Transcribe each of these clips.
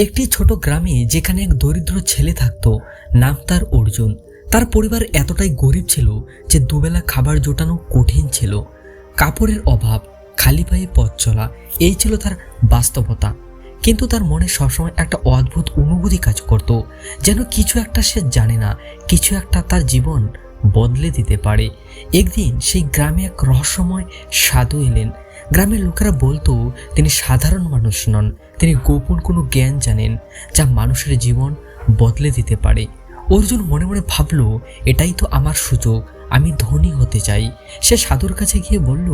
একটি ছোট গ্রামে যেখানে এক দরিদ্র ছেলে থাকতো, নাম তার অর্জুন। তার পরিবার এতটাই গরিব ছিল যে দুবেলা খাবার জোটানো কঠিন ছিল। কাপড়ের অভাব, খালি পায়ে পথ চলা, এই ছিল তার বাস্তবতা। কিন্তু তার মনে সবসময় একটা অদ্ভুত অনুভূতি কাজ করত, যেন কিছু একটা সে জানে না, কিছু একটা তার জীবন বদলে দিতে পারে। একদিন সেই গ্রামে এক রহস্যময় সাধু এলেন। গ্রামের লোকেরা বলতো, তিনি সাধারণ মানুষ নন তিনি গোপন কোনো জ্ঞান জানেন যা মানুষের জীবন বদলে দিতে পারে। অর্জুন মনে মনে ভাবলো, এটাই তো আমার সুযোগ, আমি ধনী হতে চাই। সে সাধুর কাছে গিয়ে বলল,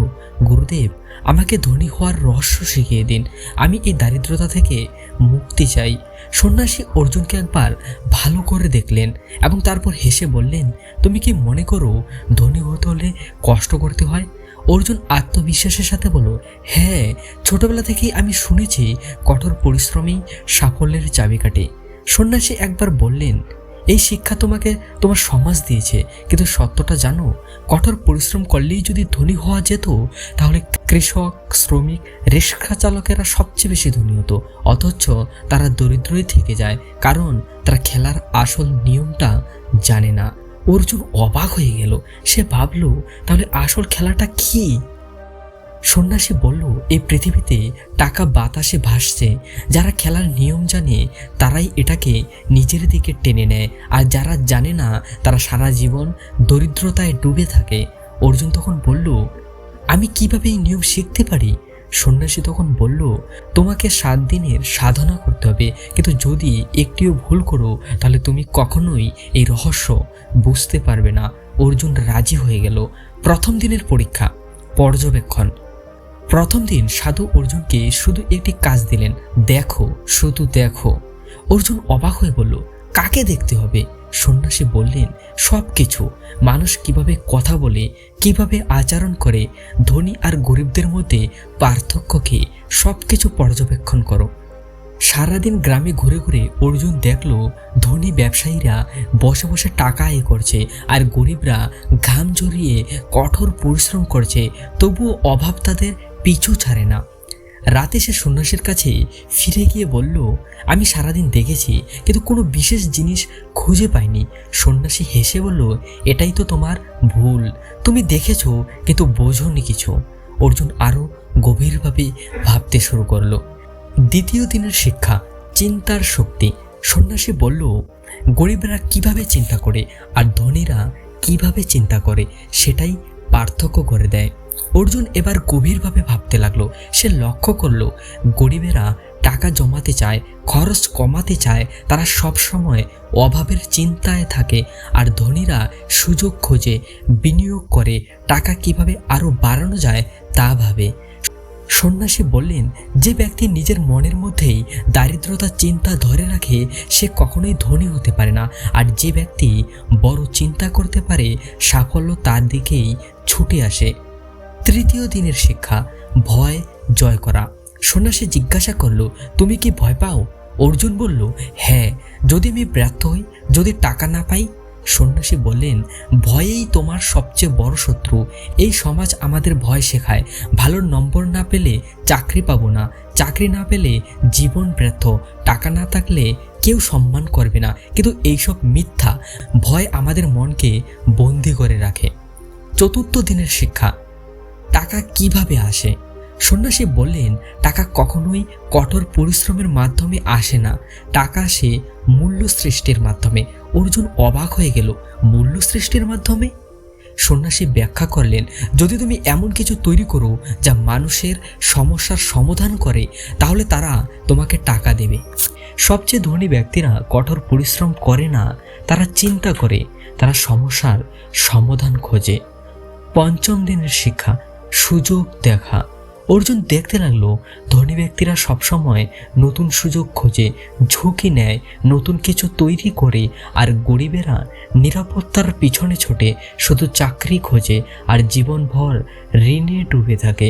গুরুদেব, আমাকে ধনী হওয়ার রহস্য শিখিয়ে দিন। আমি এই দারিদ্রতা থেকে মুক্তি চাই। সন্ন্যাসী অর্জুনকে একবার ভালো করে দেখলেন এবং তারপর হেসে বললেন, তুমি কি মনে করো ধনী হতে হলে কষ্ট করতে হয়? অর্জুন আত্মবিশ্বাসের সাথে বলো হ্যাঁ ছোটবেলা থেকেই আমি শুনেছি কঠোর পরিশ্রমেই সাফল্যের চাবিকাঠি। সন্ন্যাসী একবার বললেন, এই শিক্ষা তোমাকে তোমার সমাজ দিয়েছে, কিন্তু সত্যটা জানো, কঠোর পরিশ্রম করলেই যদি ধনী হওয়া যেত, তাহলে কৃষক, শ্রমিক, রিক্সা চালকেরা সবচেয়ে বেশি ধনী হতো, অথচ তারা দরিদ্রই থেকে যায়, কারণ তারা খেলার আসল নিয়মটা জানে না। অর্জুন অবাক হয়ে গেল। সে ভাবলো, তাহলে আসল খেলাটা কি? সন্ন্যাসী বলল এই পৃথিবীতে টাকা বাতাসে ভাসছে। যারা খেলার নিয়ম জানে, তারাই এটাকে নিজের দিকে টেনে নেয়। আর যারা জানে না, তারা সারা জীবন দরিদ্রতায় ডুবে থাকে। অর্জুন তখন বলল, আমি কীভাবে এই নিয়ম শিখতে পারি? সন্ন্যাসী তখন বলল, তোমাকে সাত দিনের সাধনা করতে হবে। কিন্তু যদি একটিও ভুল করো, তাহলে তুমি কখনোই এই রহস্য বুঝতে পারবে না। অর্জুন রাজি হয়ে গেল। প্রথম দিনের পরীক্ষা, পর্যবেক্ষণ। প্রথম দিন সাধু অর্জুনকে শুধু একটি কাজ দিলেন, দেখো, শুধু দেখো। অর্জুন অবাক হয়ে বলল কাকে দেখতে হবে? সন্ন্যাসী বললেন সব কিছু মানুষ কীভাবে কথা বলে, কীভাবে আচরণ করে, ধনী আর গরিবদের মধ্যে পার্থক্য কি সব কিছু পর্যবেক্ষণ করো। সারাদিন গ্রামে ঘুরে ঘুরে অর্জুন দেখল, ধনী ব্যবসায়ীরা বসে বসে টাকা আয় করছে আর গরিবরা ঘাম জড়িয়ে কঠোর পরিশ্রম করছে, তবুও অভাব তাদের পিছু ছাড়ে না। রাতে সে সন্ন্যাসীর কাছে ফিরে গিয়ে বলল, আমি সারাদিন দেখেছি, কিন্তু কোনো বিশেষ জিনিস খুঁজে পাইনি। সন্ন্যাসী হেসে বলল, এটাই তো তোমার ভুল। তুমি দেখেছ, কিন্তু বোঝোনি কিছু। অর্জুন আরও গভীরভাবে ভাবতে শুরু করল। দ্বিতীয় দিনের শিক্ষা, চিন্তার শক্তি। সন্ন্যাসী বলল, গরিবরা কীভাবে চিন্তা করে, আর ধনীরা কীভাবে চিন্তা করে, সেটাই পার্থক্য করে দেয়। অর্জুন এবার গভীরভাবে ভাবতে লাগল। সে লক্ষ্য করল, গরিবেরা টাকা জমাতে চায়, খরচ কমাতে চায়, তারা সব সময় অভাবের চিন্তায় থাকে আর ধনীরা সুযোগ খোঁজে, বিনিয়োগ করে, টাকা কীভাবে আরও বাড়ানো যায় তা ভাবে। সন্ন্যাসী বললেন, যে ব্যক্তি নিজের মনের মধ্যেই দারিদ্রতার চিন্তা ধরে রাখে, সে কখনোই ধনী হতে পারে না। আর যে ব্যক্তি বড় চিন্তা করতে পারে, সাফল্য তার দিকেই ছুটে আসে। তৃতীয় দিনের শিক্ষা, ভয়, জয় করা। সন্ন্যাসী জিজ্ঞাসা করল, তুমি কি ভয় পাও? অর্জুন বলল হ্যাঁ যদি আমি ব্যর্থ হই, যদি টাকা না পাই? সন্ন্যাসী বললেন, ভয়েই তোমার সবচেয়ে বড় শত্রু। এই সমাজ আমাদের ভয় শেখায়। ভালো নম্বর না পেলে চাকরি পাবো না। চাকরি না পেলে জীবন ব্যর্থ। টাকা না থাকলে কেউ সম্মান করবে না। কিন্তু এইসব মিথ্যা। ভয় আমাদের মনকে বন্দি করে রাখে। চতুর্থ দিনের শিক্ষা টাকা কীভাবে আসে? সন্ন্যাসী বললেন, টাকা কখনোই কঠোর পরিশ্রমের মাধ্যমে আসে না। টাকা আসে মূল্য সৃষ্টির মাধ্যমে। অর্জুন অবাক হয়ে গেল মূল্য সৃষ্টির মাধ্যমে? সন্ন্যাসী ব্যাখ্যা করলেন, যদি তুমি এমন কিছু তৈরি করো যা মানুষের সমস্যার সমাধান করে, তাহলে তারা তোমাকে টাকা দেবে। সবচেয়ে ধনী ব্যক্তিরা কঠোর পরিশ্রম করে না, তারা চিন্তা করে, তারা সমস্যার সমাধান খোঁজে। পঞ্চম দিনের শিক্ষা সুযোগ দেখা। অর্জুন দেখতে লাগল, ধনী ব্যক্তিরা সবসময় নতুন সুযোগ খোঁজে, ঝুঁকি নেয়, নতুন কিছু তৈরি করে, আর গরিবেরা নিরাপত্তার পিছনে ছোটে, শুধু চাকরি খোঁজে, আর জীবনভর ঋণে ডুবে থাকে।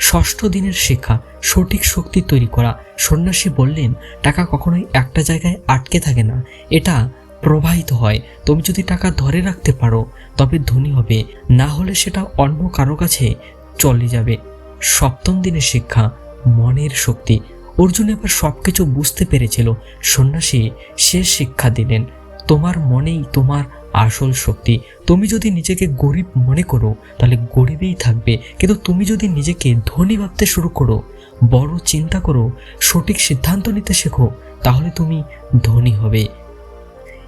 ষষ্ঠ দিনের শিক্ষা, সঠিক শক্তি তৈরি করা। সন্ন্যাসী বললেন, টাকা কখনোই একটা জায়গায় আটকে থাকে না। এটা প্রবাহিত হয়। তুমি যদি টাকা ধরে রাখতে পারো, তবে ধনী হবে। না হলে সেটা অন্য কারও কাছে চলে যাবে। সপ্তম দিনের শিক্ষা, মনের শক্তি। অর্জুন এবার সব কিছু বুঝতে পেরেছিল। সন্ন্যাসী শেষ শিক্ষা দিলেন। তোমার মনেই তোমার আসল শক্তি। তুমি যদি নিজেকে গরিব মনে করো, তাহলে গরিবেই থাকবে। কিন্তু তুমি যদি নিজেকে ধনী ভাবতে শুরু করো, বড় চিন্তা করো, সঠিক সিদ্ধান্ত নিতে শেখো, তাহলে তুমি ধনী হবে।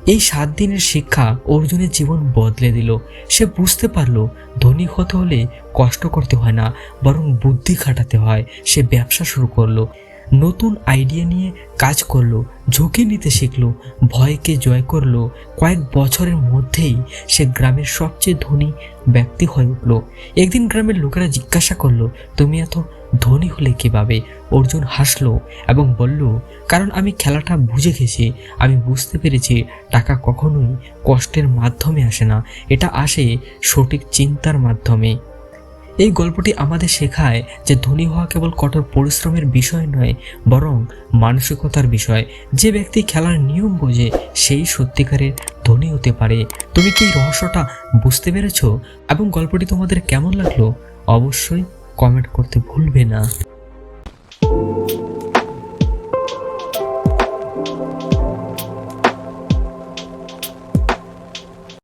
এই সাত দিনের শিক্ষা অর্জুনের জীবন বদলে দিল। সে বুঝতে পারল, ধনী হতে হলে কষ্ট করতে হয় না, বরং বুদ্ধি খাটাতে হয়। সে ব্যবসা শুরু করল। নতুন আইডিয়া নিয়ে কাজ করল, ঝুঁকি নিতে শিখলো, ভয়কে জয় করল। কয়েক বছরের মধ্যেই সে গ্রামের সবচেয়ে ধনী ব্যক্তি হয়ে উঠল। একদিন গ্রামের লোকেরা জিজ্ঞাসা করল, তুমি এত ধনী হলে কীভাবে? অর্জুন হাসলো এবং বলল, কারণ আমি খেলাটা বুঝে গেছি। আমি বুঝতে পেরেছি, টাকা কখনোই কষ্টের মাধ্যমে আসে না। এটা আসে সঠিক চিন্তার মাধ্যমে। এই গল্পটি আমাদের শেখায় যে ধনী হওয়া কেবল কঠোর পরিশ্রমের বিষয় নয়, বরং মানসিকতার বিষয়। যে ব্যক্তি খেলার নিয়ম বোঝে, সেই সত্যিকারের ধনী হতে পারে। তুমি কি রহস্যটা বুঝতে পেরেছ? এবং গল্পটি তোমাদের কেমন লাগল? অবশ্যই কমেন্ট করতে ভুলবে না।